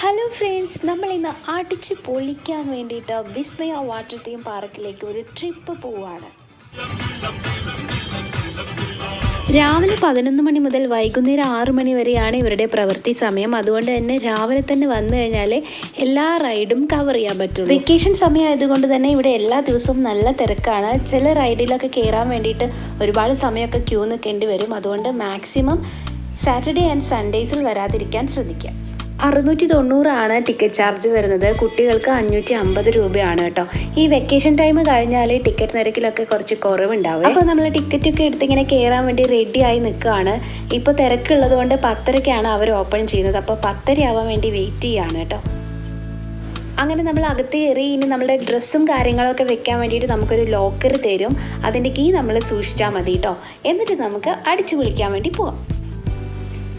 Hello friends നമ്മൾ ഇന്ന് അടിച്ച് പൊളിക്കാൻ വേണ്ടിയിട്ട് വിസ്മയ വാട്ടർ തീം പാർക്കിലേക്ക് ഒരു ട്രിപ്പ് പോവാണ്. രാവിലെ പതിനൊന്ന് മണി മുതൽ വൈകുന്നേരം ആറു മണി വരെയാണ് ഇവരുടെ പ്രവൃത്തി സമയം. അതുകൊണ്ട് തന്നെ രാവിലെ തന്നെ വന്നു കഴിഞ്ഞാൽ എല്ലാ റൈഡും കവർ ചെയ്യാൻ പറ്റും വെക്കേഷൻ സമയമായതുകൊണ്ട് തന്നെ ഇവിടെ എല്ലാ ദിവസവും നല്ല തിരക്കാണ്. ചില റൈഡിലൊക്കെ കയറാൻ വേണ്ടിയിട്ട് ഒരുപാട് സമയമൊക്കെ ക്യൂ നിൽക്കേണ്ടി വരും. അതുകൊണ്ട് മാക്സിമം സാറ്റർഡേ ആൻഡ് സൺഡേസിൽ വരാതിരിക്കാൻ ശ്രദ്ധിക്കുക അറുന്നൂറ്റി തൊണ്ണൂറാണ് ടിക്കറ്റ് ചാർജ് വരുന്നത്. കുട്ടികൾക്ക് അഞ്ഞൂറ്റി അമ്പത് രൂപയാണ് കേട്ടോ. ഈ വെക്കേഷൻ ടൈം കഴിഞ്ഞാൽ ടിക്കറ്റ് നിരക്കിലൊക്കെ കുറച്ച് കുറവുണ്ടാവും. അപ്പോൾ നമ്മൾ ടിക്കറ്റ് ഒക്കെ എടുത്ത് ഇങ്ങനെ കയറാൻ വേണ്ടി റെഡി ആയി നിൽക്കുകയാണ്. ഇപ്പോൾ തിരക്കുള്ളത് കൊണ്ട് പത്തരയ്ക്കാണ് അവർ ഓപ്പൺ ചെയ്യുന്നത്. അപ്പോൾ പത്തര ആവാൻ വേണ്ടി വെയിറ്റ് ചെയ്യാണ് കേട്ടോ. അങ്ങനെ നമ്മൾ അകത്ത് കയറി ഇനി നമ്മുടെ ഡ്രസ്സും കാര്യങ്ങളൊക്കെ വെക്കാൻ വേണ്ടിയിട്ട് നമുക്കൊരു ലോക്കർ തരും. അതിന്റെ കീ നമ്മൾ സൂക്ഷിച്ചാൽ മതി കേട്ടോ. എന്നിട്ട് നമുക്ക് അടിച്ചു വിളിക്കാൻ വേണ്ടി പോവാം.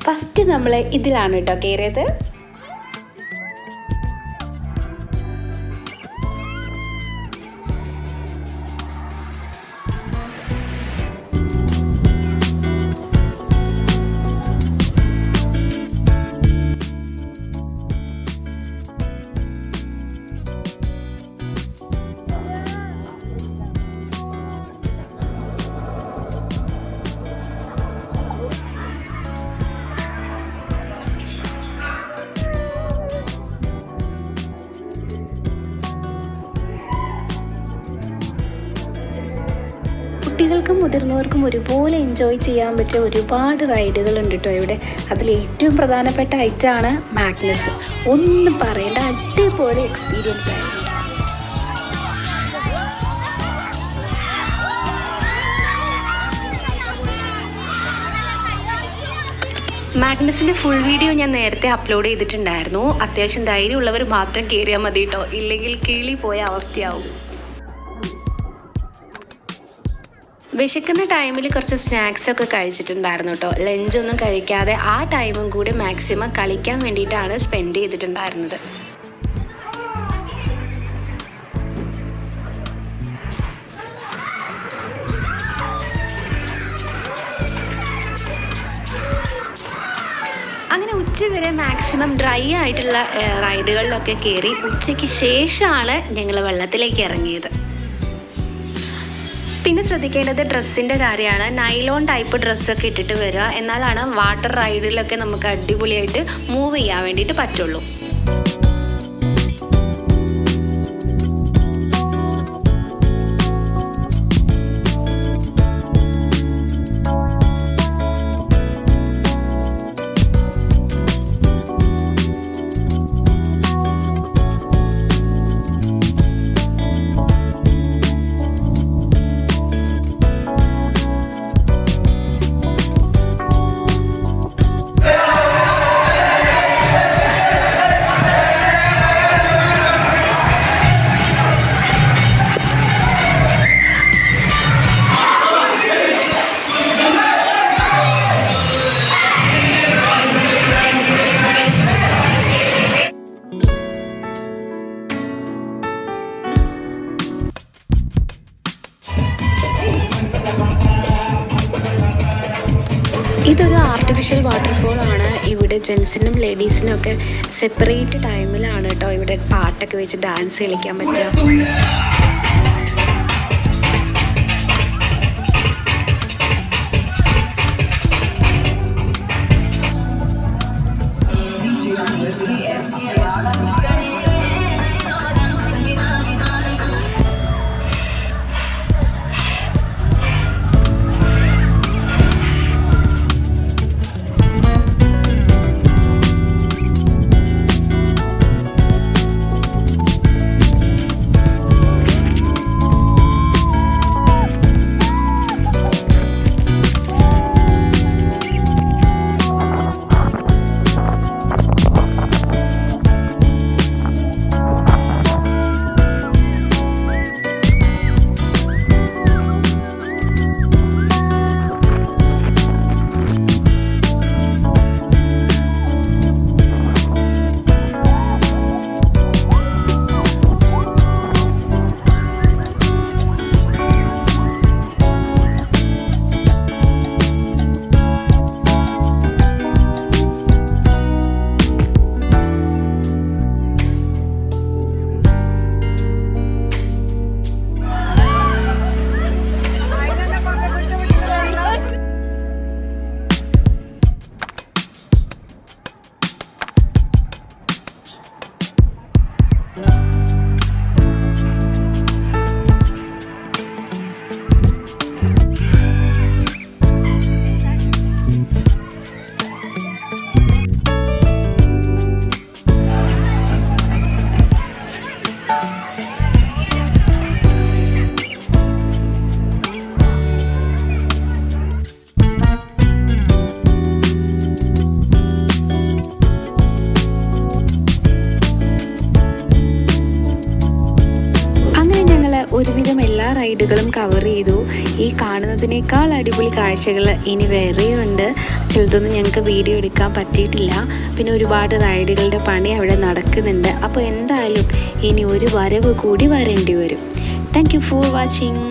ഫസ്റ്റ് നമ്മൾ ഇതിലാണ് കേട്ടോ കയറിയത്. കുട്ടികൾക്കും മുതിർന്നവർക്കും ഒരുപോലെ എൻജോയ് ചെയ്യാൻ പറ്റിയ ഒരുപാട് റൈഡുകൾ ഉണ്ട് കേട്ടോ ഇവിടെ. അതിൽ ഏറ്റവും പ്രധാനപ്പെട്ട ഐറ്റമാണ് മാഗ്നസ് ഒന്നും പറയേണ്ട അടിപൊളി എക്സ്പീരിയൻസ് ആയിരുന്നു മാഗ്നസിന്റെ ഫുൾ വീഡിയോ ഞാൻ നേരത്തെ അപ്ലോഡ് ചെയ്തിട്ടുണ്ടായിരുന്നു. അത്യാവശ്യം ധൈര്യമുള്ളവർ മാത്രം കയറിയാൽ മതി കേട്ടോ ഇല്ലെങ്കിൽ കീളി പോയ അവസ്ഥയാവും. വിശക്കുന്ന ടൈമിൽ കുറച്ച് സ്നാക്സ് ഒക്കെ കഴിച്ചിട്ടുണ്ടായിരുന്നു കേട്ടോ ലഞ്ചൊന്നും കഴിക്കാതെ ആ ടൈമും കൂടി മാക്സിമം കളിക്കാൻ വേണ്ടിയിട്ടാണ് സ്പെൻഡ് ചെയ്തിട്ടുണ്ടായിരുന്നത്. അങ്ങനെ ഉച്ച വരെ മാക്സിമം ഡ്രൈ ആയിട്ടുള്ള റൈഡുകളിലൊക്കെ കയറി ഉച്ചയ്ക്ക് ശേഷമാണ് ഞങ്ങൾ വെള്ളത്തിലേക്ക് ഇറങ്ങിയത്. പിന്നെ ശ്രദ്ധിക്കേണ്ടത് ഡ്രസ്സിന്റെ കാര്യമാണ്. നൈലോൺ ടൈപ്പ് ഡ്രസ്സൊക്കെ ഇട്ടിട്ട് വരിക. എന്നാലാണ് വാട്ടർ റൈഡിലൊക്കെ നമുക്ക് അടിപൊളിയായിട്ട് മൂവ് ചെയ്യാൻ വേണ്ടിയിട്ട് പറ്റുള്ളൂ. ഇതൊരു ആർട്ടിഫിഷ്യൽ വാട്ടർഫോൾ ആണ്. ഇവിടെ ജെൻസിനും ലേഡീസിനും ഒക്കെ സെപ്പറേറ്റ് ടൈമിലാണ് കേട്ടോ ഇവിടെ പാട്ടൊക്കെ വെച്ച് ഡാൻസ് കളിക്കാൻ പറ്റുക. റൈഡുകളും കവർ ചെയ്തു. ഈ കാണുന്നതിനേക്കാൾ അടിപൊളി കാഴ്ചകൾ ഇനി വേറെയുണ്ട്. ചിലതൊന്നും ഞങ്ങൾക്ക് വീഡിയോ എടുക്കാൻ പറ്റിയിട്ടില്ല. പിന്നെ ഒരുപാട് റൈഡുകളുടെ പണി അവിടെ നടക്കുന്നുണ്ട്. അപ്പോൾ എന്തായാലും ഇനി ഒരു വരവ് കൂടി വരേണ്ടി വരും. Thank you for watching